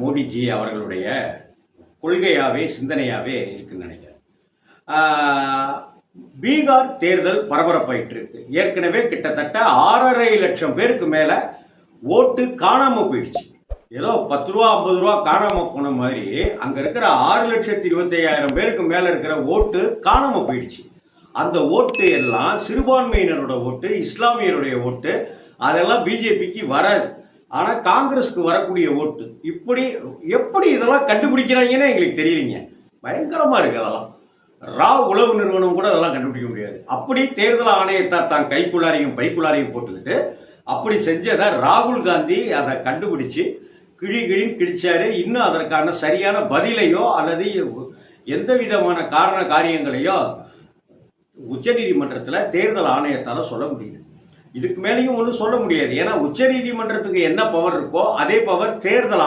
மோடிஜி அவர்களுடைய கொள்கையாகவே சிந்தனையாகவே இருக்குன்னு நினைக்கிறேன். பீகார் தேர்தல் பரபரப்பாயிட்டு இருக்கு. ஏற்கனவே கிட்டத்தட்ட ஆறரை லட்சம் பேருக்கு மேலே ஓட்டு காணாமல் போயிடுச்சு. ஏதோ பத்து ரூபா ஐம்பது ரூபா காணாமல் போன மாதிரி அங்கே இருக்கிற ஆறு லட்சத்தி இருபத்தி ஐயாயிரம் பேருக்கு மேலே இருக்கிற ஓட்டு காணாமல் போயிடுச்சு. அந்த ஓட்டு எல்லாம் சிறுபான்மையினரோட ஓட்டு இஸ்லாமியருடைய ஓட்டு அதெல்லாம் பிஜேபிக்கு வராது. ஆனால் காங்கிரஸுக்கு வரக்கூடிய ஓட்டு இப்படி எப்படி இதெல்லாம் கண்டுபிடிக்கிறாங்கன்னு எங்களுக்கு தெரியலைங்க. பயங்கரமாக இருக்கு அதெல்லாம். ரா உளவு நிறுவனம் கூட அதெல்லாம் கண்டுபிடிக்க முடியாது. அப்படி தேர்தல் ஆணையத்தை தான் கைக்குள்ளாரையும் பைக்குள்ளாரையும் போட்டுக்கிட்டு அப்படி செஞ்சதை ராகுல் காந்தி அதை கண்டுபிடிச்சு கிழி கிழின்னு கிழிச்சாரு. இன்னும் அதற்கான சரியான பதிலையோ அல்லது எந்த விதமான காரண காரியங்களையோ உச்சநீதிமன்றத்தில் தேர்தல் ஆணையத்தால் சொல்ல முடியுது இதுக்கு மேலேயும் ஒன்றும் சொல்ல முடியாது. ஏன்னா உச்ச நீதிமன்றத்துக்கு என்ன பவர் இருக்கோ அதே பவர் தேர்தல்